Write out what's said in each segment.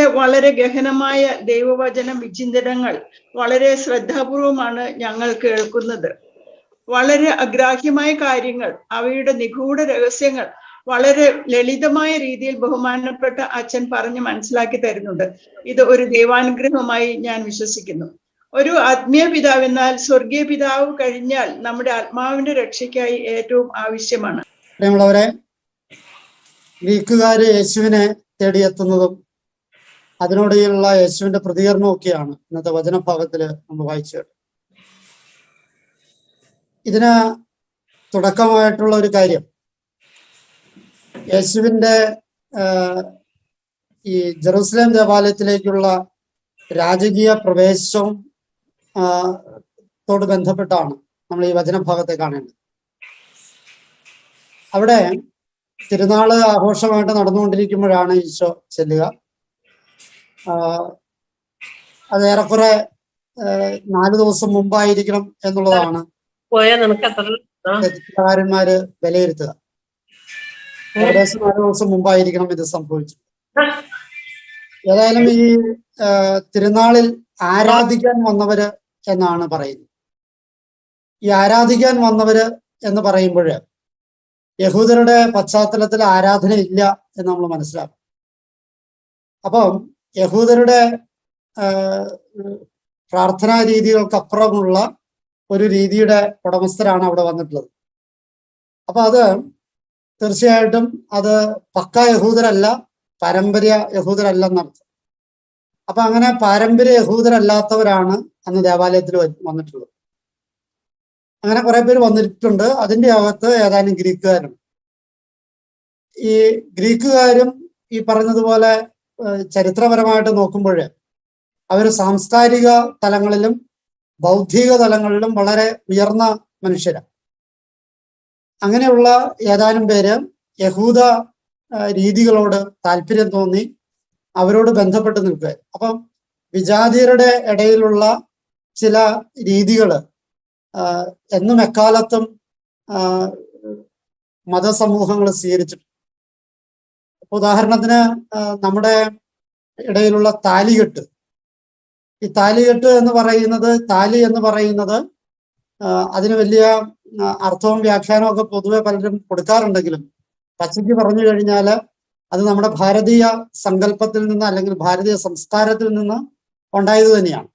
അച്ഛന്റെ വളരെ ഗഹനമായ ദൈവവചന വിചിന്തനങ്ങൾ വളരെ ശ്രദ്ധാപൂർവമാണ് ഞങ്ങൾ കേൾക്കുന്നത്. വളരെ അഗ്രാഹ്യമായ കാര്യങ്ങൾ അവയുടെ നിഗൂഢ രഹസ്യങ്ങൾ വളരെ ലളിതമായ രീതിയിൽ ബഹുമാനപ്പെട്ട അച്ഛൻ പറഞ്ഞ് മനസ്സിലാക്കി തരുന്നുണ്ട്. ഇത് ഒരു ദൈവാനുഗ്രഹമായി ഞാൻ വിശ്വസിക്കുന്നു. ഒരു ആത്മീയ പിതാവ് എന്നാൽ സ്വർഗീയ പിതാവ് കഴിഞ്ഞാൽ നമ്മുടെ ആത്മാവിന്റെ രക്ഷയ്ക്കായി ഏറ്റവും ആവശ്യമാണ്. ഗ്രീക്കുകാര് യേശുവിനെ തേടിയെത്തുന്നതും അതിനോടുള്ള യേശുവിന്റെ പ്രതികരണമൊക്കെയാണ് ഇന്നത്തെ വചനഭാഗത്തിൽ നമ്മൾ വായിച്ചത്. ഇതിന് തുടക്കമായിട്ടുള്ള ഒരു കാര്യം. യേശുവിന്റെ ഈ ജെറൂസലേം ദേവാലയത്തിലേക്കുള്ള രാജകീയ പ്രവേശവും ആഹ്, തോട് ബന്ധപ്പെട്ടാണ് നമ്മൾ ഈ വചനഭാഗത്തെ കാണേണ്ടത്. അവിടെ തിരുനാൾ ആഘോഷമായിട്ട് നടന്നുകൊണ്ടിരിക്കുമ്പോഴാണ് ഈശോ ചെല്ലുക. അത് ഏറെക്കുറെ നാല് ദിവസം മുമ്പായിരിക്കണം എന്നുള്ളതാണ് ചരിത്രകാരന്മാര് വിലയിരുത്തുക. ഏകദേശം നാല് ദിവസം മുമ്പായിരിക്കണം ഇത് സംഭവിച്ചു ഏതായാലും ഈ തിരുനാളിൽ ആരാധിക്കാൻ വന്നവര് എന്നാണ് പറയുന്നത്. ഈ ആരാധിക്കാൻ വന്നവര് എന്ന് പറയുമ്പോൾ യഹൂദരുടെ പശ്ചാത്തലത്തിൽ ആരാധന ഇല്ല എന്ന് നമ്മൾ മനസ്സിലാക്കും അപ്പം യഹൂദരുടെ പ്രാർത്ഥനാ രീതികൾക്കപ്പുറമുള്ള ഒരു രീതിയുടെ ഉടമസ്ഥരാണ് അവിടെ വന്നിട്ടുള്ളത്. അപ്പൊ അത് തീർച്ചയായിട്ടും അത് പക്ക യഹൂദരല്ല പാരമ്പര്യ യഹൂദരല്ല എന്നർത്ഥം അപ്പൊ അങ്ങനെ പാരമ്പര്യ യഹൂദരല്ലാത്തവരാണ് അന്ന് ദേവാലയത്തിൽ വന്നിട്ടുള്ളത്. അങ്ങനെ കുറെ പേര് വന്നിട്ടുണ്ട്. അതിന്റെ അകത്ത് ഏതാനും ഗ്രീക്കുകാരുണ്ട്. ഈ ഗ്രീക്കുകാരും ഈ പറഞ്ഞതുപോലെ ചരിത്രപരമായിട്ട് നോക്കുമ്പോൾ അവർ സാംസ്കാരിക തലങ്ങളിലും ബൗദ്ധിക തലങ്ങളിലും വളരെ ഉയർന്ന മനുഷ്യരാണ് അങ്ങനെയുള്ള ഏതാനും പേര് യഹൂദ രീതികളോട് താല്പര്യം തോന്നി അവരോട് ബന്ധപ്പെട്ട് നിൽക്കുക അപ്പം വിജാതിയരുടെ ഇടയിലുള്ള ചില രീതികൾ എന്നും എക്കാലത്തും മതസമൂഹങ്ങൾ സ്വീകരിച്ചിട്ടുണ്ട്. ഉദാഹരണത്തിന് നമ്മുടെ ഇടയിലുള്ള താലികെട്ട്. ഈ താലികെട്ട് എന്ന് പറയുന്നത് താലി എന്ന് പറയുന്നത് അതിന് വലിയ അർത്ഥവും വ്യാഖ്യാനവും ഒക്കെ പൊതുവെ പലരും കൊടുക്കാറുണ്ടെങ്കിലും പച്ചയ്ക്ക് പറഞ്ഞു കഴിഞ്ഞാൽ അത് നമ്മുടെ ഭാരതീയ സങ്കല്പത്തിൽ നിന്ന് അല്ലെങ്കിൽ ഭാരതീയ സംസ്കാരത്തിൽ നിന്ന് ഉണ്ടായത് തന്നെയാണ്.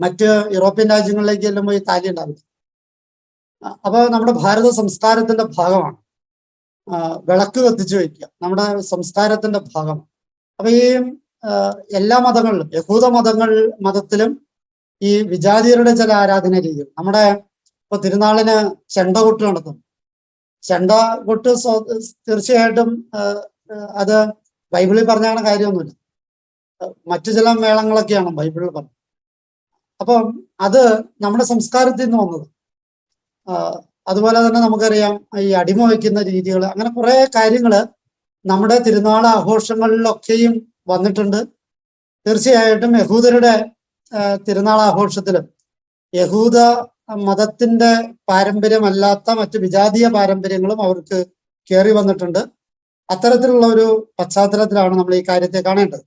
മറ്റ് യൂറോപ്യൻ രാജ്യങ്ങളിലേക്ക് ചെല്ലുമ്പോൾ ഈ താലി ഉണ്ടാവില്ല. ആ, അപ്പൊ നമ്മുടെ ഭാരത സംസ്കാരത്തിന്റെ ഭാഗമാണ്. വിളക്ക് കത്തിച്ചു വയ്ക്കുക. നമ്മുടെ സംസ്കാരത്തിന്റെ ഭാഗമാണ് അപ്പൊ ഈ എല്ലാ മതങ്ങളിലും യഹൂദ മതങ്ങൾ മതത്തിലും ഈ വിജാതിയരുടെ ചില ആരാധന രീതികൾ. നമ്മുടെ ഇപ്പൊ തിരുനാളിന് ചെണ്ട കൊട്ട് നടത്തും. ചെണ്ട കൊട്ട് തീർച്ചയായിട്ടും അത് ബൈബിളിൽ പറഞ്ഞാണ് കാര്യമൊന്നുമില്ല. മറ്റു ചില മേളങ്ങളൊക്കെയാണ് ബൈബിളിൽ പറഞ്ഞത്. അപ്പം അത് നമ്മുടെ സംസ്കാരത്തിൽ നിന്ന് വന്നത്. അതുപോലെ തന്നെ നമുക്കറിയാം ഈ അടിമ വയ്ക്കുന്ന രീതികൾ അങ്ങനെ കുറെ കാര്യങ്ങൾ നമ്മുടെ തിരുനാൾ ആഘോഷങ്ങളിലൊക്കെയും വന്നിട്ടുണ്ട്. തീർച്ചയായിട്ടും യഹൂദരുടെ തിരുനാൾ ആഘോഷത്തിലും. യഹൂദ മതത്തിന്റെ പാരമ്പര്യമല്ലാത്ത മറ്റ് വിജാതീയ പാരമ്പര്യങ്ങളും അവർക്ക് കയറി വന്നിട്ടുണ്ട്. അത്തരത്തിലുള്ള ഒരു പശ്ചാത്തലത്തിലാണ് നമ്മൾ ഈ കാര്യത്തെ കാണേണ്ടത്.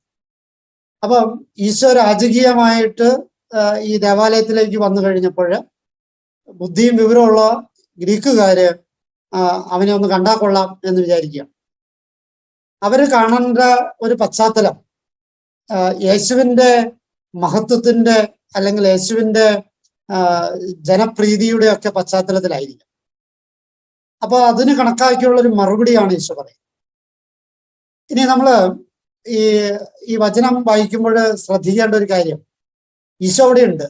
അപ്പം ഈശോ രാജകീയമായിട്ട് ഈ ദേവാലയത്തിലേക്ക് വന്നു കഴിഞ്ഞപ്പോൾ ബുദ്ധിയും വിവരമുള്ള ഗ്രീക്കുകാര് അവനെ ഒന്ന് കണ്ടാൽ കൊള്ളാം എന്ന് വിചാരിക്കുക. അവർ കാണേണ്ട ഒരു പശ്ചാത്തലം യേശുവിന്റെ മഹത്വത്തിന്റെ അല്ലെങ്കിൽ യേശുവിന്റെ ജനപ്രീതിയുടെ ഒക്കെ പശ്ചാത്തലത്തിലായിരിക്കും. അപ്പൊ അതിന് കണക്കാക്കിയുള്ള ഒരു മറുപടിയാണ് ഈശോ പറയുന്നത്. ഇനി നമ്മൾ ഈ ഈ വചനം വായിക്കുമ്പോൾ ശ്രദ്ധിക്കേണ്ട ഒരു കാര്യം ഈശോ അവിടെയുണ്ട്.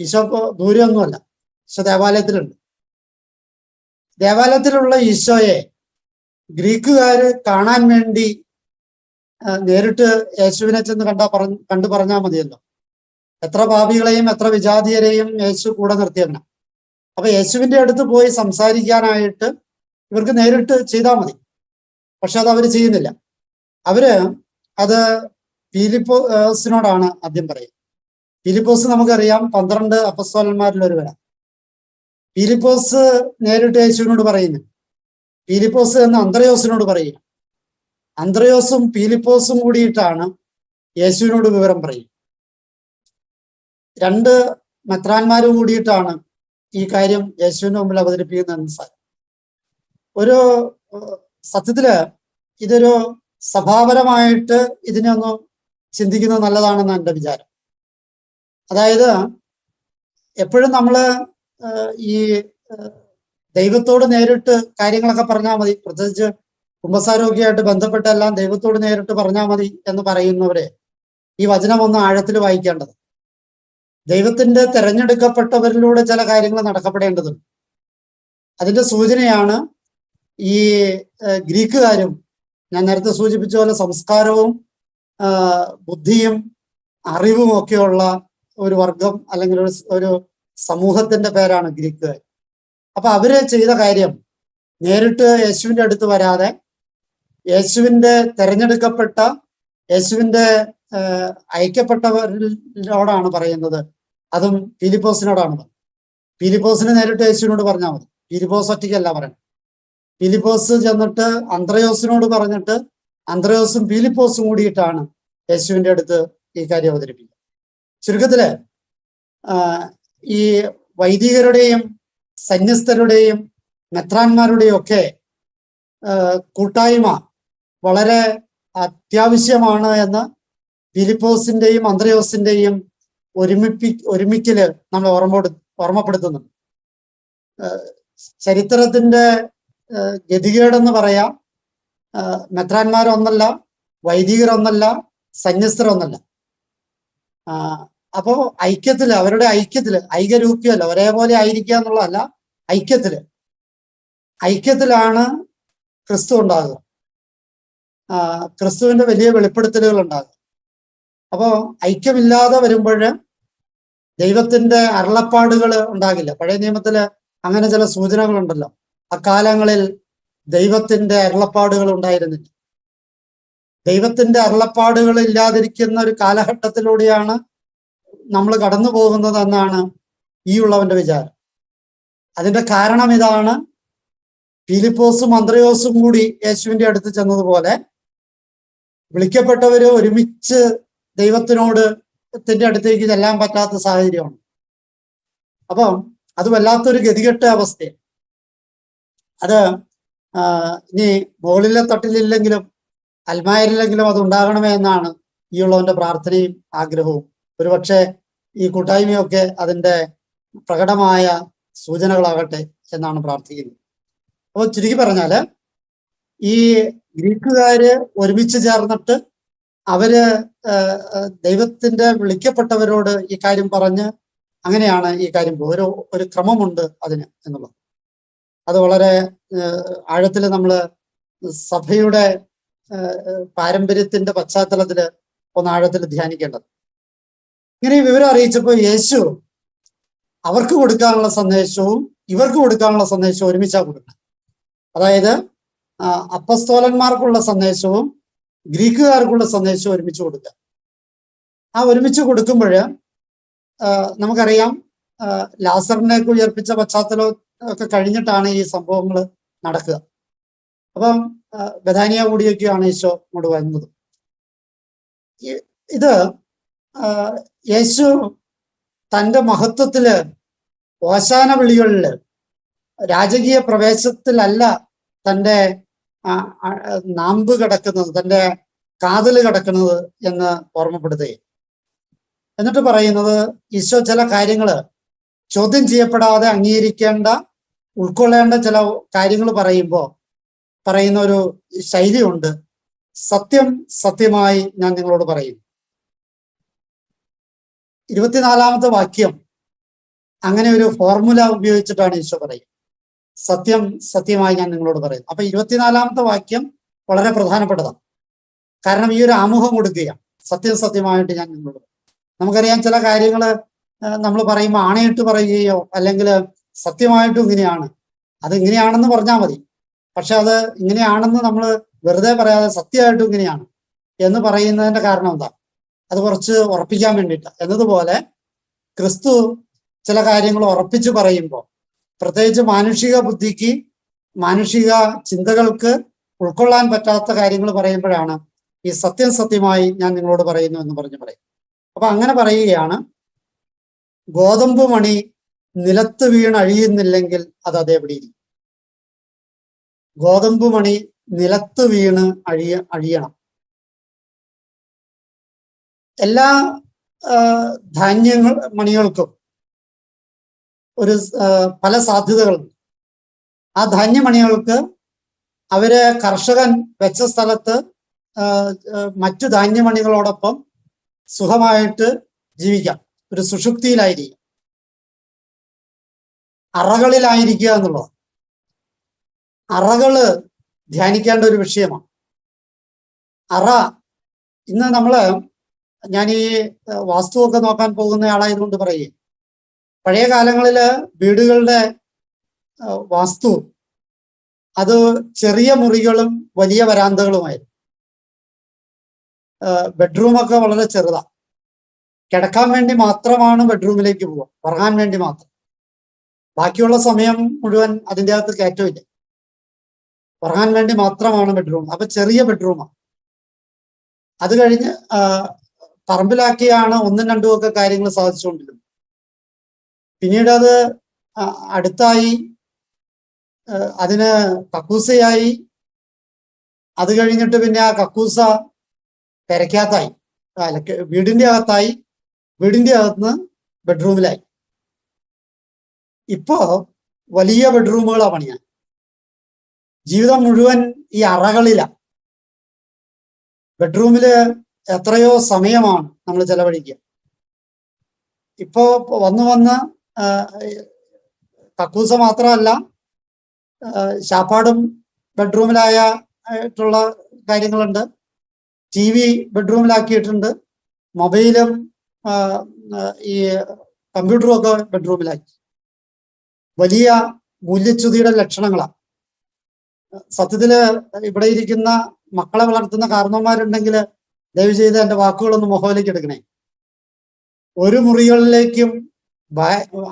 ഈശോ ദൂരെയൊന്നുമല്ല ഈശോ ദേവാലയത്തിലുണ്ട്. ദേവാലയത്തിലുള്ള ഈശോയെ ഗ്രീക്കുകാര് കാണാൻ വേണ്ടി നേരിട്ട് യേശുവിനെ ചെന്ന് കണ്ടാ പറഞ്ഞ കണ്ടു പറഞ്ഞാൽ മതിയല്ലോ. എത്ര പാപികളെയും എത്ര വിജാതീയരെയും യേശു കൂടെ നിർത്തിയവന. അപ്പൊ യേശുവിന്റെ അടുത്ത് പോയി സംസാരിക്കാനായിട്ട് ഇവർക്ക് നേരിട്ട് ചെയ്താൽ മതി. പക്ഷെ അത് അവർ ചെയ്യുന്നില്ല. അവർ അത് ഫിലിപ്പോസിനോടാണ് ആദ്യം പറയുന്നത് ഫിലിപ്പോസ് നമുക്കറിയാം പന്ത്രണ്ട് അപ്പസ്തോലന്മാരിൽ ഒരുവനാണ് ഫിലിപ്പോസ് നേരിട്ട് യേശുവിനോട് പറയുന്നു. ഫിലിപ്പോസ് എന്ന് അന്ത്രയോസിനോട് പറയുക അന്ത്രയോസും ഫിലിപ്പോസും കൂടിയിട്ടാണ് യേശുവിനോട് വിവരം പറയും രണ്ട് മെത്രാന്മാരും കൂടിയിട്ടാണ് ഈ കാര്യം യേശുവിന്റെ മുമ്പിൽ അവതരിപ്പിക്കുന്നതെന്ന് സാരം ഒരു സത്യത്തിൽ ഇതൊരു സഭാപരമായിട്ട് ഇതിനെ ഒന്ന് ചിന്തിക്കുന്നത് നല്ലതാണെന്ന് എന്റെ വിചാരം. അതായത് എപ്പോഴും നമ്മൾ ഏഹ്, ഈ ദൈവത്തോട് നേരിട്ട് കാര്യങ്ങളൊക്കെ പറഞ്ഞാൽ മതി. പ്രത്യേകിച്ച് കുംഭസാരോഗ്യമായിട്ട് ബന്ധപ്പെട്ടെല്ലാം ദൈവത്തോട് നേരിട്ട് പറഞ്ഞാൽ മതി എന്ന് പറയുന്നവരെ ഈ വചനം ഒന്ന് ആഴത്തിൽ വായിക്കേണ്ടത്. ദൈവത്തിന്റെ തെരഞ്ഞെടുക്കപ്പെട്ടവരിലൂടെ ചില കാര്യങ്ങൾ നടക്കപ്പെടേണ്ടതുണ്ട്. അതിന്റെ സൂചനയാണ് ഈ ഗ്രീക്കുകാരും ഞാൻ നേരത്തെ സൂചിപ്പിച്ച പോലെ സംസ്കാരവും ബുദ്ധിയും അറിവും ഒക്കെയുള്ള ഒരു വർഗം അല്ലെങ്കിൽ ഒരു സമൂഹത്തിന്റെ പേരാണ് ഗ്രീക്കുകാർ. അപ്പൊ അവർ ചെയ്ത കാര്യം നേരിട്ട് യേശുവിന്റെ അടുത്ത് വരാതെ യേശുവിന്റെ തെരഞ്ഞെടുക്കപ്പെട്ട യേശുവിന്റെ അയക്കപ്പെട്ടവരിലോടാണ് പറയുന്നത്. അതും ഫിലിപ്പോസിനോടാണ് പറയുന്നത്. ഫിലിപ്പോസിന് നേരിട്ട് യേശുവിനോട് പറഞ്ഞാൽ മതി. ഫിലിപ്പോസ് ഒറ്റയ്ക്കല്ല പറയണം ഫിലിപ്പോസ് ചെന്നിട്ട് അന്ത്രയോസിനോട് പറഞ്ഞിട്ട് അന്ത്രയോസും ഫിലിപ്പോസും കൂടിയിട്ടാണ് യേശുവിന്റെ അടുത്ത് ഈ കാര്യം അവതരിപ്പിക്കുക. ചുരുക്കത്തിൽ ഈ വൈദികരുടെയും സന്യസ്തരുടെയും മെത്രാന്മാരുടെയും ഒക്കെ കൂട്ടായ്മ വളരെ അത്യാവശ്യമാണ് എന്ന് ഫിലിപ്പോസിന്റെയും അന്ത്രയോസിന്റെയും ഒരുമിപ്പി ഒരുമിക്കൽ നമ്മൾ ഓർമ്മ ഓർമ്മപ്പെടുത്തുന്നുണ്ട്. ചരിത്രത്തിന്റെ ഗതികേടെന്ന് പറയാം. മെത്രാന്മാരൊന്നല്ല വൈദികരൊന്നല്ല സന്യസ്തരൊന്നല്ല. അപ്പോ ഐക്യത്തിൽ അവരുടെ ഐക്യത്തിൽ ഐകരൂപ്യല്ല ഒരേപോലെ ആയിരിക്കുക എന്നുള്ളതല്ല ഐക്യത്തിൽ. ഐക്യത്തിലാണ് ക്രിസ്തു ഉണ്ടാകുക. ക്രിസ്തുവിന്റെ വലിയ വെളിപ്പെടുത്തലുകൾ ഉണ്ടാകുക. അപ്പോ ഐക്യമില്ലാതെ വരുമ്പോൾ ദൈവത്തിന്റെ അരുളപ്പാടുകൾ ഉണ്ടാകില്ല. പഴയ നിയമത്തിൽ അങ്ങനെ ചില സൂചനകളുണ്ടല്ലോ. അക്കാലങ്ങളിൽ ദൈവത്തിന്റെ അരുളപ്പാടുകൾ ഉണ്ടായിരുന്നില്ല. ദൈവത്തിന്റെ അരുളപ്പാടുകൾ ഇല്ലാതിരിക്കുന്ന ഒരു കാലഘട്ടത്തിലൂടെയാണ് നമ്മൾ കടന്നു പോകുന്നത് എന്നാണ് ഈ ഉള്ളവന്റെ വിചാരം. അതിന്റെ കാരണം ഇതാണ് ഫിലിപ്പോസും അന്ത്രയോസും കൂടി യേശുവിന്റെ അടുത്ത് ചെന്നതുപോലെ വിളിക്കപ്പെട്ടവര് ഒരുമിച്ച് ദൈവത്തിനോട് ത്തിന്റെ അടുത്തേക്ക് ചെല്ലാൻ പറ്റാത്ത സാഹചര്യമാണ്. അപ്പം അത് വല്ലാത്തൊരു ഗതികെട്ട അവസ്ഥയാണ്. അത് ഇനി മുകളിലെ തട്ടിലില്ലെങ്കിലും അൽമാരിലെങ്കിലും അത് ഉണ്ടാകണമേ എന്നാണ് ഈ ഉള്ളവന്റെ പ്രാർത്ഥനയും ആഗ്രഹവും. ഒരുപക്ഷെ ഈ കൂട്ടായ്മയൊക്കെ അതിന്റെ പ്രകടമായ സൂചനകളാകട്ടെ എന്നാണ് പ്രാർത്ഥിക്കുന്നത്. അപ്പോൾ ചുരുക്കി പറഞ്ഞാൽ ഈ ഗ്രീക്കുകാര് ഒരുമിച്ച് ചേർന്നിട്ട് അവർ ദൈവത്തിന്റെ വിളിക്കപ്പെട്ടവരോട് ഈ കാര്യം പറഞ്ഞ് അങ്ങനെയാണ് ഈ കാര്യം ഓരോ ഒരു ഒരു ക്രമമുണ്ട് അതിന് എന്നുള്ളത്. അത് വളരെ ആഴത്തിൽ നമ്മൾ സഭയുടെ പാരമ്പര്യത്തിന്റെ പശ്ചാത്തലത്തിൽ ഒന്ന് ആഴത്തിൽ ധ്യാനിക്കേണ്ടത്. ഇങ്ങനെ ഈ വിവരം അറിയിച്ചപ്പോൾ യേശു അവർക്ക് കൊടുക്കാനുള്ള സന്ദേശവും ഇവർക്ക് കൊടുക്കാനുള്ള സന്ദേശവും ഒരുമിച്ചാ കൊടുക്കുന്നത്. അതായത് അപ്പസ്തോലന്മാർക്കുള്ള സന്ദേശവും ഗ്രീക്കുകാർക്കുള്ള സന്ദേശവും ഒരുമിച്ച് കൊടുക്കുക. ആ ഒരുമിച്ച് കൊടുക്കുമ്പോൾ നമുക്കറിയാം ലാസറിനെ ഉയർപ്പിച്ച പശ്ചാത്തലം ഒക്കെ കഴിഞ്ഞിട്ടാണ് ഈ സംഭവങ്ങൾ നടക്കുക. അപ്പം ബഥാനിയ കൂടിയൊക്കെയാണ് ഈശോ ഇങ്ങോട്ട് വരുന്നത്. ഇത് യേശു തന്റെ മഹത്വത്തിൽ ഓശാന വിളികളിൽ രാജകീയ പ്രവേശത്തിലല്ല തന്റെ നാമ്പ് കിടക്കുന്നത് തന്റെ കാതൽ കിടക്കുന്നത് എന്ന് ഓർമ്മപ്പെടുത്തുകയും. എന്നിട്ട് പറയുന്നത് ഈശോ ചില കാര്യങ്ങൾ ചോദ്യം ചെയ്യപ്പെടാതെ അംഗീകരിക്കേണ്ട ഉൾക്കൊള്ളേണ്ട ചില കാര്യങ്ങൾ പറയുമ്പോൾ പറയുന്ന ഒരു ശൈലിയുണ്ട്. സത്യം സത്യമായി ഞാൻ നിങ്ങളോട് പറയും. ഇരുപത്തിനാലാമത്തെ വാക്യം അങ്ങനെ ഒരു ഫോർമുല ഉപയോഗിച്ചിട്ടാണ് ഈശോ പറയുന്നത്. സത്യം സത്യമായി ഞാൻ നിങ്ങളോട് പറയുന്നത് അപ്പൊ ഇരുപത്തിനാലാമത്തെ വാക്യം വളരെ പ്രധാനപ്പെട്ടതാണ്. കാരണം ഈ ഒരു ആമുഖം കൊടുക്കുകയാണ്. സത്യം സത്യമായിട്ട് ഞാൻ നിങ്ങളോട്. നമുക്കറിയാം ചില കാര്യങ്ങൾ നമ്മൾ പറയുമ്പോൾ ആണയിട്ട് പറയുകയോ അല്ലെങ്കിൽ സത്യമായിട്ടും ഇങ്ങനെയാണ്. അത് ഇങ്ങനെയാണെന്ന് പറഞ്ഞാൽ മതി. പക്ഷെ അത് ഇങ്ങനെയാണെന്ന് നമ്മൾ വെറുതെ പറയാതെ സത്യമായിട്ടും ഇങ്ങനെയാണ് എന്ന് പറയുന്നതിന്റെ കാരണം എന്താ? അത് കുറച്ച് ഉറപ്പിക്കാൻ വേണ്ടിയിട്ട്. എന്നതുപോലെ ക്രിസ്തു ചില കാര്യങ്ങൾ ഉറപ്പിച്ചു പറയുമ്പോൾ പ്രത്യേകിച്ച് മാനുഷിക ബുദ്ധിക്ക് മാനുഷിക ചിന്തകൾക്ക് ഉൾക്കൊള്ളാൻ പറ്റാത്ത കാര്യങ്ങൾ പറയുമ്പോഴാണ് ഈ സത്യം സത്യമായി ഞാൻ നിങ്ങളോട് പറയുന്നു എന്ന് പറഞ്ഞു പറയും അപ്പൊ അങ്ങനെ പറയുകയാണ്. ഗോതമ്പ് മണി നിലത്ത് വീണ് അഴിയുന്നില്ലെങ്കിൽ അത് അതേപടി ഇരിക്കും? ഗോതമ്പ് മണി നിലത്ത് വീണ് അഴിയ അഴിയണം. എല്ലാ ധാന്യങ്ങൾ മണികൾക്കും ഒരു പല സാധ്യതകളുണ്ട്. ആ ധാന്യമണികൾക്ക് അവരെ കർഷകൻ വെച്ച സ്ഥലത്ത് മറ്റു ധാന്യമണികളോടൊപ്പം സുഖമായിട്ട് ജീവിക്കാം. ഒരു സുഷുപ്തിയിലായിരിക്കും. അറകളിലായിരിക്കുക എന്നുള്ളത് അറകൾ ധ്യാനിക്കേണ്ട ഒരു വിഷയമാണ്. അറ ഇന്ന് നമ്മൾ ഞാൻ ഈ വാസ്തുവൊക്കെ നോക്കാൻ പോകുന്ന ആളായതുകൊണ്ട് പറയുക പഴയ കാലങ്ങളിൽ വീടുകളുടെ വാസ്തു അത് ചെറിയ മുറികളും വലിയ വരാന്തകളുമായിരുന്നു. ബെഡ്റൂമൊക്കെ വളരെ ചെറുതാ. കിടക്കാൻ വേണ്ടി മാത്രമാണ് ബെഡ്റൂമിലേക്ക് പോവുക. ഉറങ്ങാൻ വേണ്ടി മാത്രം. ബാക്കിയുള്ള സമയം മുഴുവൻ അതിന്റെ അകത്ത് കയറ്റമില്ല. ഉറങ്ങാൻ വേണ്ടി മാത്രമാണ് ബെഡ്റൂം. അപ്പൊ ചെറിയ ബെഡ്റൂമാണ് അത് കഴിഞ്ഞ് പറമ്പിലാക്കിയാണ് ഒന്നും രണ്ടും ഒക്കെ കാര്യങ്ങൾ സാധിച്ചുകൊണ്ടിരുന്നത്. പിന്നീട് അത് അടുത്തായി അതിന് കക്കൂസയായി. അത് കഴിഞ്ഞിട്ട് പിന്നെ ആ കക്കൂസ പെരക്കകത്തായി അല്ല വീടിന്റെ അകത്തായി. വീടിന്റെ അകത്തുനിന്ന് ബെഡ്റൂമിലായി. ഇപ്പോ വലിയ ബെഡ്റൂമുകളാ പണിയാൻ ജീവിതം മുഴുവൻ ഈ അറകളില. ബെഡ്റൂമിൽ എത്രയോ സമയമാണ് നമ്മൾ ചെലവഴിക്കുക. ഇപ്പോ വന്നു വന്ന് കക്കൂസ മാത്രമല്ല ശാപ്പാടും ബെഡ്റൂമിലായ ആയിട്ടുള്ള കാര്യങ്ങളുണ്ട്. ടി വി ബെഡ്റൂമിലാക്കിയിട്ടുണ്ട്. മൊബൈലും ഈ കമ്പ്യൂട്ടറും ഒക്കെ ബെഡ്റൂമിലാക്കി. വലിയ മൂല്യച്യുതിയുടെ ലക്ഷണങ്ങളാണ് സത്യത്തിൽ ഇവിടെ ഇരിക്കുന്ന മക്കളെ വളർത്തുന്ന കാരണവന്മാരുണ്ടെങ്കിൽ ദയവ് ചെയ്ത് എന്റെ വാക്കുകളൊന്ന് മുഖവിലേക്ക് എടുക്കണേ. ഒരു മുറികളിലേക്കും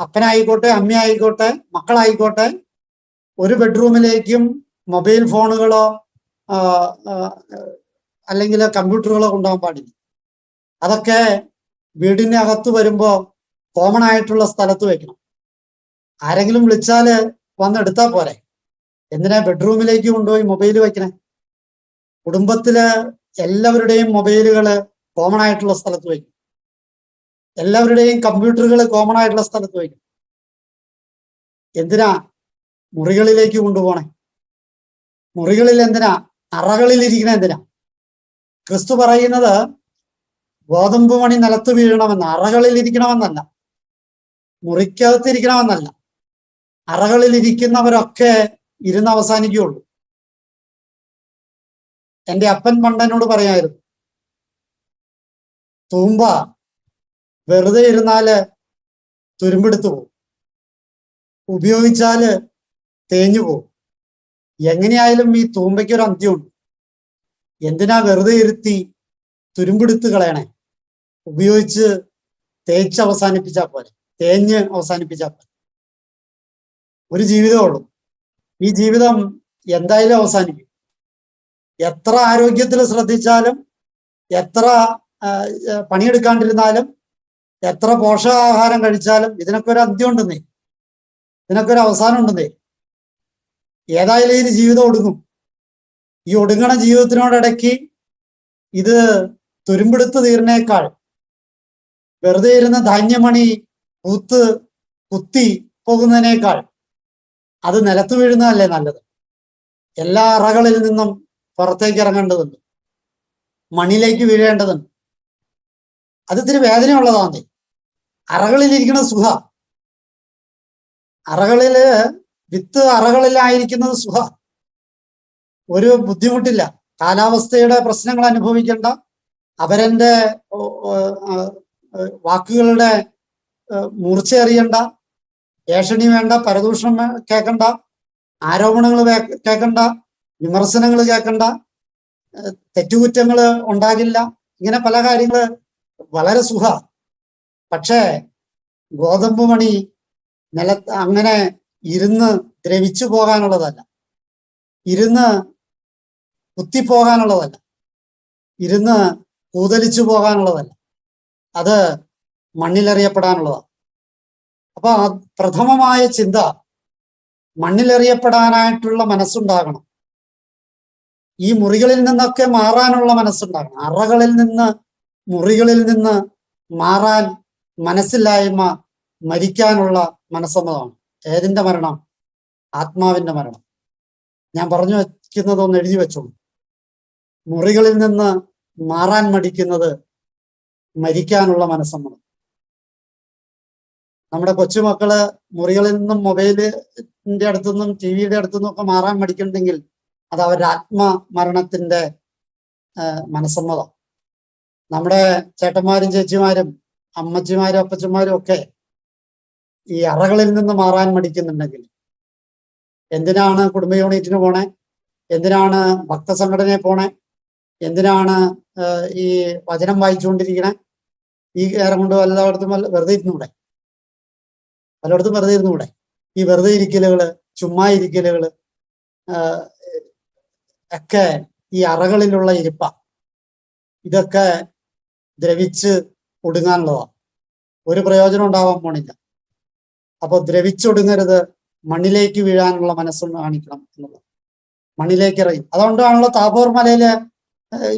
അപ്പനായിക്കോട്ടെ അമ്മയായിക്കോട്ടെ മക്കളായിക്കോട്ടെ ഒരു ബെഡ്റൂമിലേക്കും മൊബൈൽ ഫോണുകളോ അല്ലെങ്കിൽ കമ്പ്യൂട്ടറുകളോ കൊണ്ടുപോകാൻ പാടില്ല. അതൊക്കെ വീടിന്റെ അകത്ത് വരുമ്പോ കോമൺ ആയിട്ടുള്ള സ്ഥലത്ത് വെക്കണം. ആരെങ്കിലും വിളിച്ചാൽ വന്നെടുത്താ പോരെ. എന്തിനാ ബെഡ്റൂമിലേക്ക് കൊണ്ടുപോയി മൊബൈൽ വെക്കണേ? കുടുംബത്തിൽ എല്ലാവരുടെയും മൊബൈലുകൾ കോമൺ ആയിട്ടുള്ള സ്ഥലത്ത് വയ്ക്കും. എല്ലാവരുടെയും കമ്പ്യൂട്ടറുകൾ കോമൺ ആയിട്ടുള്ള സ്ഥലത്ത് വയ്ക്കും. എന്തിനാ മുറികളിലേക്ക് കൊണ്ടുപോണേ? മുറികളിൽ എന്തിനാ? അറകളിൽ ഇരിക്കണ എന്തിനാ? ക്രിസ്തു പറയുന്നത് ഗോതമ്പ് മണി നിലത്ത് വീഴണമെന്ന് അറകളിൽ ഇരിക്കണമെന്നല്ല. മുറിക്കകത്തിരിക്കണമെന്നല്ല അറകളിൽ ഇരിക്കുന്നവരൊക്കെ ഇരുന്ന് അവസാനിക്കുകയുള്ളൂ. എന്റെ അപ്പൻ പണ്ടനോട് പറയായിരുന്നു തൂമ്പ വെറുതെ ഇരുന്നാൽ തുരുമ്പെടുത്തു പോകും. ഉപയോഗിച്ചാൽ തേഞ്ഞു പോകും. എങ്ങനെയായാലും ഈ തൂമ്പയ്ക്ക് ഒരു അന്ത്യമുണ്ട്. എന്തിനാ വെറുതെ ഇരുത്തി തുരുമ്പെടുത്ത് കളയണേ? ഉപയോഗിച്ച് തേച്ച് അവസാനിപ്പിച്ചാൽ പോരെ. തേഞ്ഞ് അവസാനിപ്പിച്ചാൽ പോരെ. ഒരു ജീവിതമേ ഉള്ളൂ. ഈ ജീവിതം എന്തായാലും അവസാനിക്കും. എത്ര ആരോഗ്യത്തിൽ ശ്രദ്ധിച്ചാലും എത്ര പണിയെടുക്കാണ്ടിരുന്നാലും എത്ര പോഷകാഹാരം കഴിച്ചാലും ഇതിനൊക്കെ ഒരു അന്ത്യം ഉണ്ടെന്നേ. ഇതിനൊക്കെ ഒരു അവസാനം ഉണ്ടെന്നേ. ഏതായാലും ഇതിന് ജീവിതം ഒടുങ്ങും. ഈ ഒടുങ്ങണ ജീവിതത്തിനോടിടയ്ക്ക് ഇത് തുരുമ്പെടുത്ത് തീർന്നേക്കാൾ വെറുതെ ഇരുന്ന ധാന്യമണി പൂത്ത് കുത്തി പോകുന്നതിനേക്കാൾ അത് നിലത്ത് വീഴുന്നതല്ലേ നല്ലത്. എല്ലാ അറകളിൽ നിന്നും പുറത്തേക്ക് ഇറങ്ങേണ്ടതുണ്ട്. മണ്ണിലേക്ക് വീഴേണ്ടതുണ്ട്. അത് ഇത്തിരി വേദനയുള്ളതാണ് അറകളിലിരിക്കുന്ന സുഖ അറകളിൽ വിത്ത് അറകളിലായിരിക്കുന്നത് സുഖ ഒരു ബുദ്ധിമുട്ടില്ല. കാലാവസ്ഥയുടെ പ്രശ്നങ്ങൾ അനുഭവിക്കേണ്ട ആ, വാക്കുകളുടെ മൂർച്ച അറിയണ്ട ഏഷണി വേണ്ട പരദൂഷണം കേൾക്കണ്ട ആരോപണങ്ങൾ കേൾക്കണ്ട വിമർശനങ്ങൾ കേൾക്കണ്ട തെറ്റുകുറ്റങ്ങൾ ഉണ്ടാകില്ല ഇങ്ങനെ പല കാര്യങ്ങൾ വളരെ സുഖ. പക്ഷേ ഗോതമ്പ് മണി നില അങ്ങനെ ഇരുന്ന് ദ്രവിച്ചു പോകാനുള്ളതല്ല. ഇരുന്ന് കുത്തിപ്പോകാനുള്ളതല്ല. ഇരുന്ന് കൂതലിച്ചു പോകാനുള്ളതല്ല. അത് മണ്ണിലെറിയപ്പെടാനുള്ളതാണ്. അപ്പൊ പ്രഥമമായ ചിന്ത മണ്ണിലെറിയപ്പെടാനായിട്ടുള്ള മനസ്സുണ്ടാകണം. ഈ മുറികളിൽ നിന്നൊക്കെ മാറാനുള്ള മനസ്സുണ്ടാകണം. അറകളിൽ നിന്ന് മുറികളിൽ നിന്ന് മാറാൻ മനസ്സില്ലായ്മ മരിക്കാനുള്ള മനസ്സമ്മതമാണ് ഏതിന്റെ മരണം? ആത്മാവിന്റെ മരണം. ഞാൻ പറഞ്ഞു വയ്ക്കുന്നത് ഒന്ന് എഴുതി വെച്ചോളൂ. മുറികളിൽ നിന്ന് മാറാൻ മടിക്കുന്നത് മരിക്കാനുള്ള മനസ്സമ്മതം നമ്മുടെ കൊച്ചുമക്കൾ മുറികളിൽ നിന്നും മൊബൈലിന്റെ അടുത്തുനിന്നും ടി വിയുടെ അടുത്തുനിന്നും ഒക്കെ മാറാൻ മടിക്കുന്നുണ്ടെങ്കിൽ അത് അവരുടെ ആത്മമരണത്തിന്റെ മനസ്സമ്മതം. നമ്മുടെ ചേട്ടന്മാരും ചേച്ചിമാരും അമ്മച്ചിമാരും അപ്പച്ചന്മാരും ഒക്കെ ഈ അറകളിൽ നിന്ന് മാറാൻ മടിക്കുന്നുണ്ടെങ്കിൽ എന്തിനാണ് കുടുംബ യൂണിറ്റിന് പോണേ? എന്തിനാണ് ഭക്തസംഘടനയെ പോണേ? എന്തിനാണ് ഈ വചനം വായിച്ചുകൊണ്ടിരിക്കണേ? ഈ കയറം കൊണ്ട് വല്ലയിടത്തും വല്ല- വെറുതെ ഇരുന്നൂടെ? പലയിടത്തും വെറുതെ ഇരുന്നൂടെ? ഈ വെറുതെ ഇരിക്കലുകൾ ചുമ്മാ ഇരിക്കലുകൾ ഒക്കെ ഈ അറകളിലുള്ള ഇരിപ്പ. ഇതൊക്കെ ദ്രവിച്ച് ഒടുങ്ങാനുള്ളതാണ് ഒരു പ്രയോജനം ഉണ്ടാവാൻ പോണില്ല. അപ്പൊ ദ്രവിച്ചൊടുങ്ങരുത് മണ്ണിലേക്ക് വീഴാനുള്ള മനസ്സൊന്ന് കാണിക്കണം എന്നുള്ളത്. മണ്ണിലേക്ക് ഇറങ്ങി. അതുകൊണ്ടാണല്ലോ താപോർ മലയിൽ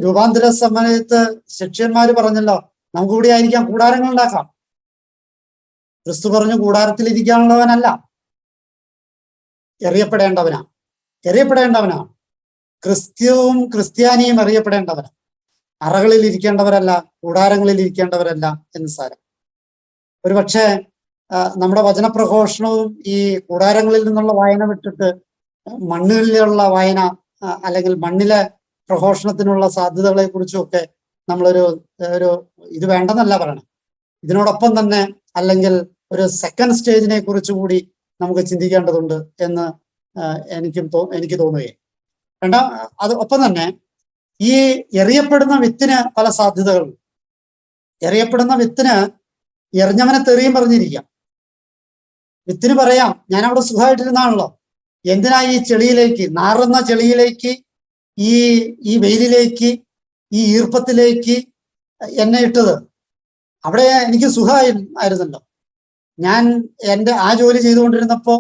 രൂപാന്തര സമയത്ത് ശിഷ്യന്മാര് പറഞ്ഞല്ലോ നമുക്ക് ഇവിടെ ആയിരിക്കാം കൂടാരങ്ങൾ ഉണ്ടാക്കാം. ക്രിസ്തു പറഞ്ഞു കൂടാരത്തിൽ ഇരിക്കാനുള്ളവനല്ല എറിയപ്പെടേണ്ടവനാണ് എറിയപ്പെടേണ്ടവനാ. ക്രിസ്ത്യവും ക്രിസ്ത്യാനിയും അറിയപ്പെടേണ്ടവരാണ് അറകളിൽ ഇരിക്കേണ്ടവരല്ല കൂടാരങ്ങളിൽ ഇരിക്കേണ്ടവരല്ല എന്ന് സാരം. ഒരുപക്ഷെ നമ്മുടെ വചനപ്രഘോഷണവും ഈ കൂടാരങ്ങളിൽ നിന്നുള്ള വായന വിട്ടിട്ട് മണ്ണിലുള്ള വായന അല്ലെങ്കിൽ മണ്ണിലെ പ്രഘോഷണത്തിനുള്ള സാധ്യതകളെ കുറിച്ചുമൊക്കെ നമ്മളൊരു ഒരു ഇത് വേണ്ടെന്നല്ല പറയണം. ഇതിനോടൊപ്പം തന്നെ അല്ലെങ്കിൽ ഒരു സെക്കൻഡ് സ്റ്റേജിനെ കുറിച്ച് കൂടി നമുക്ക് ചിന്തിക്കേണ്ടതുണ്ട് എന്ന് എനിക്കും എനിക്ക് തോന്നുകയും രണ്ടാം അത് ഒപ്പം തന്നെ ഈ എറിയപ്പെടുന്ന വിത്തിന് പല സാധ്യതകളുണ്ട് എറിയപ്പെടുന്ന വിത്തിന് എറിഞ്ഞവനെ തെറിയും പറഞ്ഞിരിക്കാം. വിത്തിന് പറയാം ഞാൻ അവിടെ സുഖമായിട്ടിരുന്നാണല്ലോ. എന്തിനാ ഈ ചെളിയിലേക്ക് നാറുന്ന ചെളിയിലേക്ക് ഈ ഈ വെയിലിലേക്ക് ഈ ഈർപ്പത്തിലേക്ക് എന്നെ ഇട്ടത്? അവിടെ എനിക്ക് സുഖമായി ആയിരുന്നല്ലോ ഞാൻ എന്റെ ആ ജോലി ചെയ്തുകൊണ്ടിരുന്നപ്പോ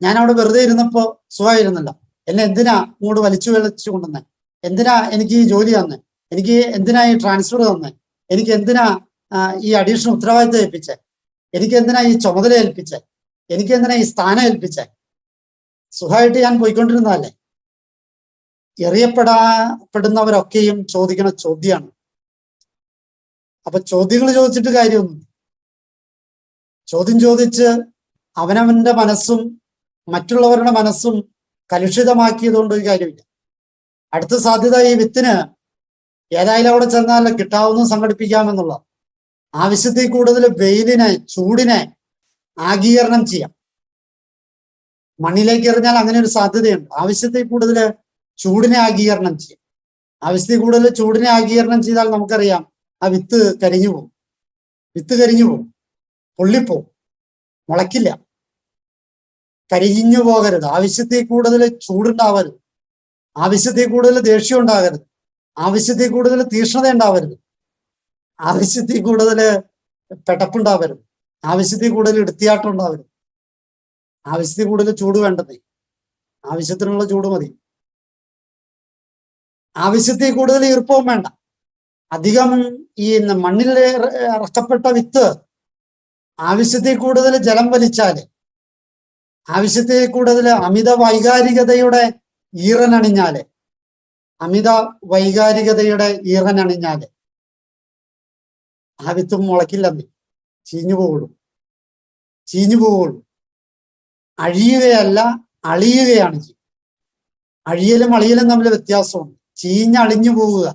ഞാൻ അവിടെ വെറുതെ ഇരുന്നപ്പോ സുഖമായിരുന്നല്ലോ. എന്നെ എന്തിനാ ഇങ്ങോട്ട് വലിച്ചു വലിച്ചു കൊണ്ടുവന്നെ? എന്തിനാ എനിക്ക് ഈ ജോലി തന്നെ? എനിക്ക് എന്തിനാ ഈ ട്രാൻസ്ഫർ തന്നെ? എനിക്ക് എന്തിനാ ഈ അഡീഷണൽ ഉത്തരവാദിത്തം ഏൽപ്പിച്ചേ? എനിക്ക് എന്തിനാ ഈ ചുമതല ഏൽപ്പിച്ചേ? എനിക്ക് എന്തിനാ ഈ സ്ഥാനം ഏൽപ്പിച്ചേ? സുഖമായിട്ട് ഞാൻ പോയിക്കൊണ്ടിരുന്നതല്ലേ? എറിയപ്പെടാപ്പെടുന്നവരൊക്കെയും ചോദിക്കുന്ന ചോദ്യമാണ് അപ്പൊ ചോദ്യങ്ങൾ ചോദിച്ചിട്ട് കാര്യമൊന്നും ചോദ്യം ചോദിച്ച് അവനവന്റെ മനസ്സും മറ്റുള്ളവരുടെ മനസ്സും കലുഷിതമാക്കിയതുകൊണ്ട് ഒരു കാര്യമില്ല. അടുത്ത സാധ്യത ഈ വിത്തിന് ഏതായാലും അവിടെ ചെന്നാൽ കിട്ടാവുന്ന സംഘടിപ്പിക്കാമെന്നുള്ള ആവശ്യത്തിൽ കൂടുതൽ വെയിലിനെ ചൂടിനെ ആഗീകരണം ചെയ്യാം. മണ്ണിലേക്ക് എറിഞ്ഞാൽ അങ്ങനെ ഒരു സാധ്യതയുണ്ട്. ആവശ്യത്തിൽ കൂടുതൽ ചൂടിനെ ആഗീകരണം ചെയ്യാം. ആവശ്യത്തിൽ കൂടുതൽ ചൂടിനെ ആഗീകരണം ചെയ്താൽ നമുക്കറിയാം ആ വിത്ത് കരിഞ്ഞു പോകും. വിത്ത് കരിഞ്ഞു പോകും. പൊള്ളിപ്പോവും. മുളയ്ക്കില്ല. കരിഞ്ഞു പോകരുത്. ആവശ്യത്തിൽ കൂടുതൽ ചൂടുണ്ടാവരുത്. ആവശ്യത്തിൽ കൂടുതൽ ദേഷ്യം ഉണ്ടാകരുത്. ആവശ്യത്തിൽ കൂടുതൽ തീഷ്ണത ഉണ്ടാവരുത്. ആവശ്യത്തിൽ കൂടുതൽ പെട്ടപ്പുണ്ടാവരുത്. ആവശ്യത്തിൽ കൂടുതൽ എടുത്തിയാട്ടം ഉണ്ടാവരുത്. ആവശ്യത്തിൽ കൂടുതൽ ചൂട് വേണ്ടതേ. ആവശ്യത്തിനുള്ള ചൂട് മതി. ആവശ്യത്തിൽ കൂടുതൽ ഈർപ്പവും വേണ്ട. അധികം ഈ മണ്ണിൽ ഇറക്കപ്പെട്ട വിത്ത് ആവശ്യത്തിൽ കൂടുതൽ ജലം വലിച്ചാൽ ആവശ്യത്തിൽ കൂടുതൽ അമിത വൈകാരികതയുടെ ഈറനണിഞ്ഞാൽ അമിത വൈകാരികതയുടെ ഈറനണിഞ്ഞാൽ ആ വിത്തും മുളക്കില്ലെന്നേ ചീഞ്ഞു പോകുള്ളൂ ചീഞ്ഞു പോകുള്ളൂ അഴിയുകയല്ല അളിയുകയാണ് അഴിയലും അളിയലും തമ്മിൽ വ്യത്യാസമുണ്ട്. ചീഞ്ഞളിഞ്ഞു പോവുക.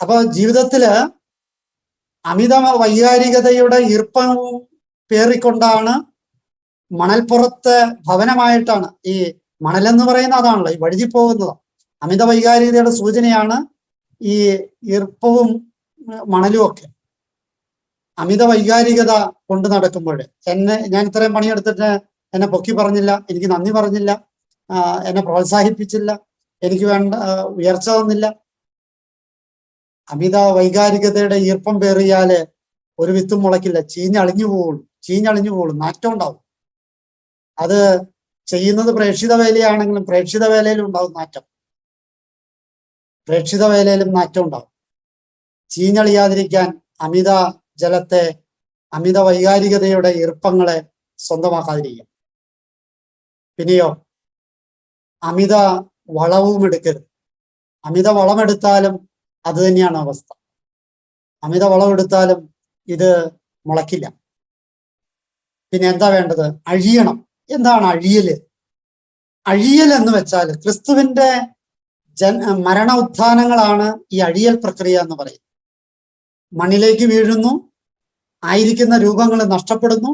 അപ്പൊ ജീവിതത്തിൽ അമിത വൈകാരികതയുടെ ഈർപ്പം പേറിക്കൊണ്ടാണ് മണൽപ്പുറത്ത് ഭവനമായിട്ടാണ് ഈ മണലെന്ന് പറയുന്ന അതാണല്ലോ ഈ വഴുതി പോകുന്നത്. അമിത വൈകാരികതയുടെ സൂചനയാണ് ഈ ഈർപ്പവും മണലും ഒക്കെ. അമിത വൈകാരികത കൊണ്ട് നടക്കുമ്പോൾ എന്നെ ഞാൻ ഇത്രയും പണിയെടുത്തിട്ട് എന്നെ പൊക്കി പറഞ്ഞില്ല എനിക്ക് നന്ദി പറഞ്ഞില്ല എന്നെ പ്രോത്സാഹിപ്പിച്ചില്ല എനിക്ക് വേണ്ട ഉയർച്ച തന്നില്ല. അമിത വൈകാരികതയുടെ ഈർപ്പം പേറിയാൽ ഒരു വിത്തും മുളയ്ക്കില്ല. ചീഞ്ഞളിഞ്ഞു പോകുള്ളൂ ചീഞ്ഞളിഞ്ഞു പോകുള്ളൂ നാറ്റം ഉണ്ടാവും. അത് ചെയ്യുന്നത് പ്രേക്ഷിത വേലയാണെങ്കിലും പ്രേക്ഷിത വേലയിലും ഉണ്ടാവും നാറ്റം. പ്രേക്ഷിത വേലയിലും നാറ്റം ഉണ്ടാവും. ചീഞ്ഞളിയാതിരിക്കാൻ അമിത ജലത്തെ അമിത വൈകാരികതയുടെ ഈർപ്പങ്ങളെ സ്വന്തമാക്കാതിരിക്കുക. പിന്നെയോ അമിത വളവും എടുക്കരുത്. അമിത വളമെടുത്താലും അത് തന്നെയാണ് അവസ്ഥ. അമിത വളമെടുത്താലും ഇത് മുളക്കില്ല പിന്നെ എന്താ വേണ്ടത്? അഴിയണം. എന്താണ് അഴിയൽ? അഴിയൽ എന്ന് വെച്ചാൽ ക്രിസ്തുവിന്റെ ജൻ മരണ ഉത്ഥാനങ്ങളാണ് ഈ അഴിയൽ പ്രക്രിയ എന്ന് പറയുന്നത് മണ്ണിലേക്ക് വീഴുന്നു ആയിരിക്കുന്ന രൂപങ്ങൾ നഷ്ടപ്പെടുന്നു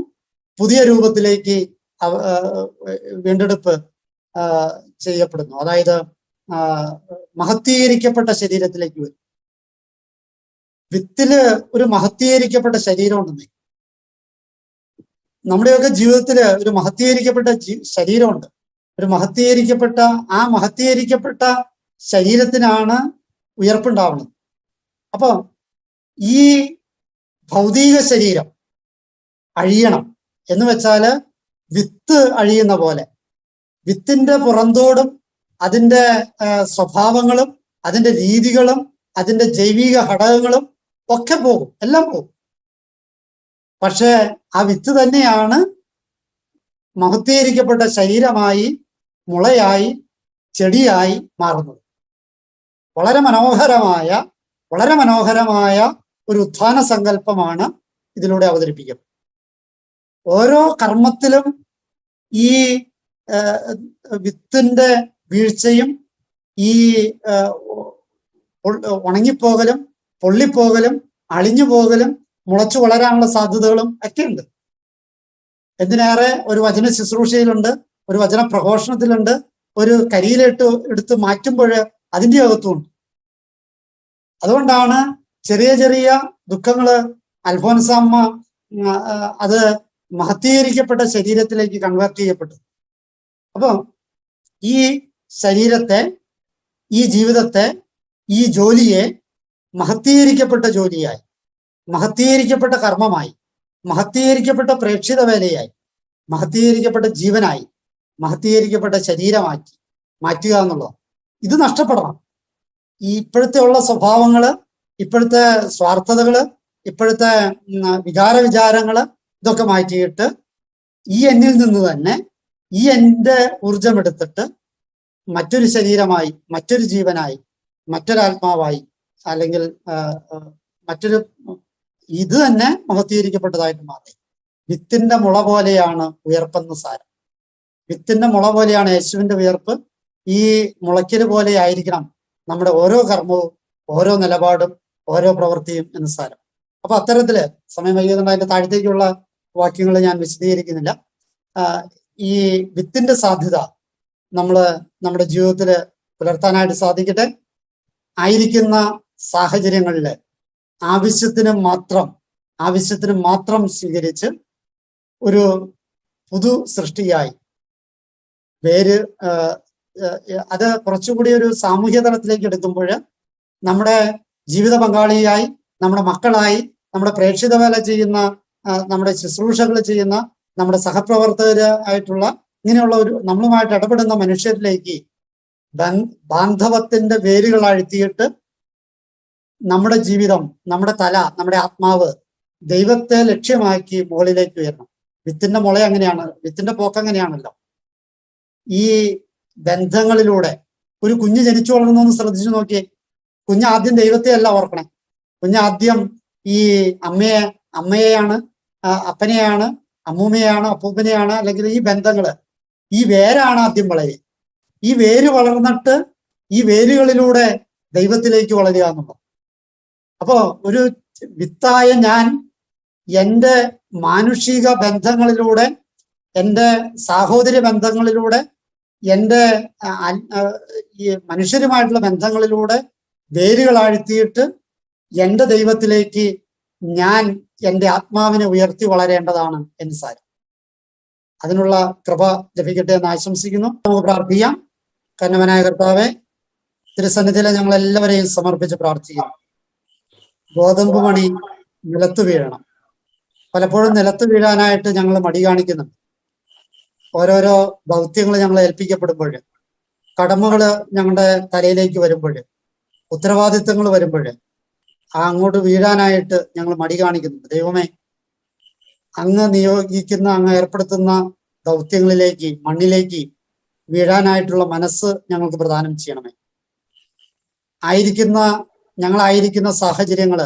പുതിയ രൂപത്തിലേക്ക് വീണ്ടെടുപ്പ് ചെയ്യപ്പെടുന്നു. അതായത് മഹത്വീകരിക്കപ്പെട്ട ശരീരത്തിലേക്ക് വരും. വിത്തിൽ ഒരു മഹത്തീകരിക്കപ്പെട്ട ശരീരം ഉണ്ടെന്നേ നമ്മുടെയൊക്കെ ജീവിതത്തിൽ ഒരു മഹത്വീകരിക്കപ്പെട്ട ശരീരമുണ്ട്. ഒരു മഹത്വീകരിക്കപ്പെട്ട ആ മഹത്വീകരിക്കപ്പെട്ട ശരീരത്തിനാണ് ഉയർപ്പുണ്ടാവുന്നത്. അപ്പൊ ഈ ഭൗതിക ശരീരം അഴിയണം എന്ന് വെച്ചാൽ വിത്ത് അഴിയുന്ന പോലെ. വിത്തിന്റെ പുറന്തോടും അതിന്റെ സ്വഭാവങ്ങളും അതിന്റെ രീതികളും അതിന്റെ ജൈവിക ഘടകങ്ങളും ഒക്കെ പോകും. എല്ലാം പോകും. പക്ഷേ ആ വിത്ത് തന്നെയാണ് മഹത്തീകരിക്കപ്പെട്ട ശരീരമായി മുളയായി ചെടിയായി മാറുന്നത്. വളരെ മനോഹരമായ വളരെ മനോഹരമായ ഒരു ഉത്ഥാന സങ്കല്പമാണ് ഇതിലൂടെ അവതരിപ്പിക്കുന്നത്. ഓരോ കർമ്മത്തിലും ഈ വിത്തിന്റെ വീഴ്ചയും ഈ ഉണങ്ങിപ്പോകലും പൊള്ളിപ്പോകലും അളിഞ്ഞു പോകലും മുളച്ചു വളരാനുള്ള സാധ്യതകളും ഒക്കെ ഉണ്ട്. എന്തിനേറെ? ഒരു വചന ശുശ്രൂഷയിലുണ്ട് ഒരു വചന പ്രഘോഷണത്തിലുണ്ട് ഒരു കരിയിലിട്ട് എടുത്ത് മാറ്റുമ്പോൾ അതിന്റെ അകത്തുമുണ്ട് അതുകൊണ്ടാണ് ചെറിയ ചെറിയ ദുഃഖങ്ങൾ അൽഫോൻസാമ്മ അത് മഹത്തീകരിക്കപ്പെട്ട ശരീരത്തിലേക്ക് കൺവേർട്ട് ചെയ്യപ്പെട്ടു അപ്പൊ ഈ ശരീരത്തെ ഈ ജീവിതത്തെ ഈ ജോലിയെ മഹത്തീകരിക്കപ്പെട്ട ജോലിയായി. മഹത്തീകരിക്കപ്പെട്ട കർമ്മമായി മഹത്തീകരിക്കപ്പെട്ട പ്രേക്ഷിത വേലയായി മഹത്തീകരിക്കപ്പെട്ട ജീവനായി മഹത്തീകരിക്കപ്പെട്ട ശരീരമാക്കി മാറ്റുക എന്നുള്ളത്. ഇത് നഷ്ടപ്പെടണം. ഈ ഇപ്പോഴത്തെ ഉള്ള സ്വഭാവങ്ങൾ ഇപ്പോഴത്തെ സ്വാർത്ഥതകൾ ഇപ്പോഴത്തെ വികാര വിചാരങ്ങൾ ഇതൊക്കെ മാറ്റിയിട്ട് ഈ എന്നിൽ നിന്ന് തന്നെ ഈ എന്റെ ഊർജം എടുത്തിട്ട് മറ്റൊരു ശരീരമായി മറ്റൊരു ജീവനായി മറ്റൊരാത്മാവായി അല്ലെങ്കിൽ മറ്റൊരു ഇത് തന്നെ മഹത്തീകരിക്കപ്പെട്ടതായിട്ട് മാറി. വിത്തിന്റെ മുള പോലെയാണ് ഉയർപ്പെന്ന് സാരം. വിത്തിന്റെ മുള പോലെയാണ് യേശുവിന്റെ ഉയർപ്പ്. ഈ മുളയ്ക്കൽ പോലെ ആയിരിക്കണം നമ്മുടെ ഓരോ കർമ്മവും ഓരോ നിലപാടും ഓരോ പ്രവൃത്തിയും എന്ന് സാരം. അപ്പൊ അത്തരത്തിൽ സമയം വൈകുന്നുണ്ട് അതിന്റെ താഴത്തേക്കുള്ള വാക്യങ്ങൾ ഞാൻ വിശദീകരിക്കുന്നില്ല. ഈ വിത്തിന്റെ സാധ്യത നമ്മൾ നമ്മുടെ ജീവിതത്തിൽ പുലർത്താനായിട്ട് സാധിക്കട്ടെ. ആയിരിക്കുന്ന സാഹചര്യങ്ങളിൽ ആവശ്യത്തിന് മാത്രം ആവശ്യത്തിന് മാത്രം സ്വീകരിച്ച് ഒരു പുതു സൃഷ്ടിയായി. വേര് അത് കുറച്ചുകൂടി ഒരു സാമൂഹ്യ തലത്തിലേക്ക് എടുക്കുമ്പോൾ നമ്മുടെ ജീവിത പങ്കാളിയായി നമ്മുടെ മക്കളായി നമ്മുടെ പ്രേക്ഷിത വേല ചെയ്യുന്ന നമ്മുടെ ശുശ്രൂഷകൾ ചെയ്യുന്ന നമ്മുടെ സഹപ്രവർത്തകര് ആയിട്ടുള്ള ഇങ്ങനെയുള്ള ഒരു നമ്മളുമായിട്ട് ഇടപെടുന്ന മനുഷ്യരിലേക്ക് ബാന്ധവത്തിന്റെ വേരുകൾ അഴുത്തിയിട്ട് നമ്മുടെ ജീവിതം നമ്മുടെ തല നമ്മുടെ ആത്മാവ് ദൈവത്തെ ലക്ഷ്യമാക്കി മുകളിലേക്ക് ഉയരണം. വിത്തിന്റെ മുള അങ്ങനെയാണ് വിത്തിന്റെ പോക്ക് അങ്ങനെയാണല്ലോ ഈ ബന്ധങ്ങളിലൂടെ ഒരു കുഞ്ഞ് ജനിച്ചു വളർന്നു ശ്രദ്ധിച്ചു നോക്കിയേ. കുഞ്ഞ് ആദ്യം ദൈവത്തെ അല്ല ഓർക്കണേ. കുഞ്ഞ് ആദ്യം ഈ അമ്മയെ അമ്മയെയാണ് അപ്പനെയാണ് അമ്മൂമ്മയാണ് അപ്പൂപ്പനെയാണ് അല്ലെങ്കിൽ ഈ ബന്ധങ്ങൾ. ഈ വേരാണ് ആദ്യം വളരുക. ഈ വേര് വളർന്നിട്ട് ഈ വേരുകളിലൂടെ ദൈവത്തിലേക്ക് വളരുക എന്നുള്ളത്. അപ്പോ ഒരു വിത്തായ ഞാൻ എന്റെ മാനുഷിക ബന്ധങ്ങളിലൂടെ എന്റെ സാഹോദര്യ ബന്ധങ്ങളിലൂടെ എന്റെ ഈ മനുഷ്യരുമായിട്ടുള്ള ബന്ധങ്ങളിലൂടെ വേരുകൾ ആഴ്ത്തിയിട്ട് എന്റെ ദൈവത്തിലേക്ക് ഞാൻ എന്റെ ആത്മാവിനെ ഉയർത്തി വളരേണ്ടതാണ് എന്ന് സാരം. അതിനുള്ള കൃപ ലഭിക്കട്ടെ എന്ന് ആശംസിക്കുന്നു. നമുക്ക് പ്രാർത്ഥിക്കാം. കന്നവനായ കർത്താവെ തിരുസന്നിധിയിലെ ഞങ്ങൾ എല്ലാവരെയും സമർപ്പിച്ച് പ്രാർത്ഥിക്കുന്നു. ഗോതമ്പ് മണി നിലത്ത് വീഴണം. പലപ്പോഴും നിലത്ത് വീഴാനായിട്ട് ഞങ്ങൾ മടി കാണിക്കുന്നുണ്ട് ഓരോരോ ദൗത്യങ്ങൾ ഞങ്ങൾ ഏൽപ്പിക്കപ്പെടുമ്പോൾ കടമകൾ ഞങ്ങളുടെ തലയിലേക്ക് വരുമ്പോൾ ഉത്തരവാദിത്തങ്ങൾ വരുമ്പോൾ ആ അങ്ങോട്ട് വീഴാനായിട്ട് ഞങ്ങൾ മടി കാണിക്കുന്നുണ്ട് ദൈവമേ അങ്ങ് നിയോഗിക്കുന്ന അങ്ങ് ഏർപ്പെടുത്തുന്ന ദൗത്യങ്ങളിലേക്ക് മണ്ണിലേക്ക് വീഴാനായിട്ടുള്ള മനസ്സ് ഞങ്ങൾക്ക് പ്രദാനം ചെയ്യണമേ. ആയിരിക്കുന്ന ഞങ്ങളായിരിക്കുന്ന സാഹചര്യങ്ങൾ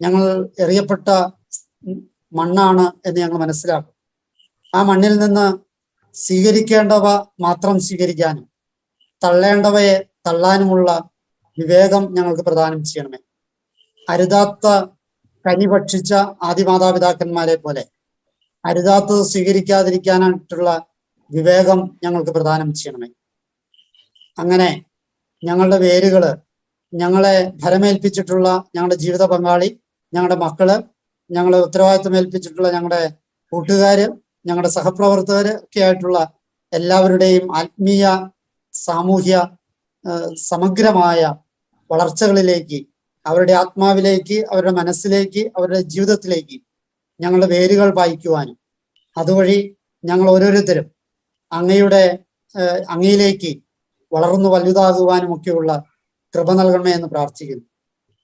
ഞങ്ങൾ എറിയപ്പെട്ട മണ്ണാണ് എന്ന് ഞങ്ങൾ മനസ്സിലാക്കും. ആ മണ്ണിൽ നിന്ന് സ്വീകരിക്കേണ്ടവ മാത്രം സ്വീകരിക്കാനും തള്ളേണ്ടവയെ തള്ളാനുമുള്ള വിവേകം ഞങ്ങൾക്ക് പ്രദാനം ചെയ്യണമേ. അരുതാത്ത കനി ഭക്ഷിച്ച ആദിമാതാപിതാക്കന്മാരെ പോലെ അരുതാത്തത് സ്വീകരിക്കാതിരിക്കാനായിട്ടുള്ള വിവേകം ഞങ്ങൾക്ക് പ്രദാനം ചെയ്യണമേ. അങ്ങനെ ഞങ്ങളുടെ വേരുകൾ ഞങ്ങളെ ഭരമേൽപ്പിച്ചിട്ടുള്ള ഞങ്ങളുടെ ജീവിത പങ്കാളി ഞങ്ങളുടെ മക്കൾ ഞങ്ങളെ ഉത്തരവാദിത്വം ഏൽപ്പിച്ചിട്ടുള്ള ഞങ്ങളുടെ കൂട്ടുകാര് ഞങ്ങളുടെ സഹപ്രവർത്തകർ ഒക്കെ ആയിട്ടുള്ള എല്ലാവരുടെയും ആത്മീയ സാമൂഹ്യ സമഗ്രമായ വളർച്ചകളിലേക്ക് അവരുടെ ആത്മാവിലേക്ക് അവരുടെ മനസ്സിലേക്ക് അവരുടെ ജീവിതത്തിലേക്ക് ഞങ്ങളുടെ വേരുകൾ വായിക്കുവാനും അതുവഴി ഞങ്ങൾ ഓരോരുത്തരും അങ്ങയുടെ അങ്ങയിലേക്ക് വളർന്നു വലുതാകുവാനും ഒക്കെയുള്ള കൃപ നൽകണമേ എന്ന് പ്രാർത്ഥിക്കുന്നു.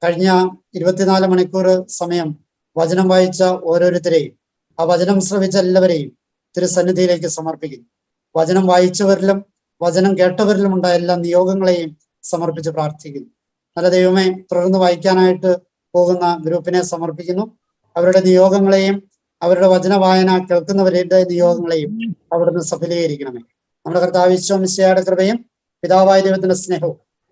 കഴിഞ്ഞ ഇരുപത്തിനാല് മണിക്കൂർ സമയം വചനം വായിച്ച ഓരോരുത്തരെയും ആ വചനം ശ്രവിച്ച എല്ലാവരെയും തിരുസന്നിധിയിലേക്ക് സമർപ്പിക്കുന്നു. വചനം വായിച്ചവരിലും വചനം കേട്ടവരിലും ഉണ്ടായ എല്ലാ നിയോഗങ്ങളെയും സമർപ്പിച്ച് പ്രാർത്ഥിക്കുന്നു. നല്ല ദൈവമേ തുടർന്ന് വായിക്കാനായിട്ട് പോകുന്ന ഗ്രൂപ്പിനെ സമർപ്പിക്കുന്നു. അവരുടെ നിയോഗങ്ങളെയും അവരുടെ വചന വായന കേൾക്കുന്നവരുടെ നിയോഗങ്ങളെയും അവിടുന്ന് സഫലീകരിക്കണമേ. നമ്മുടെ കർത്താവിശ്വമിശയുടെ കൃപയും പിതാവായ ദൈവത്തിന്റെ സ്നേഹവും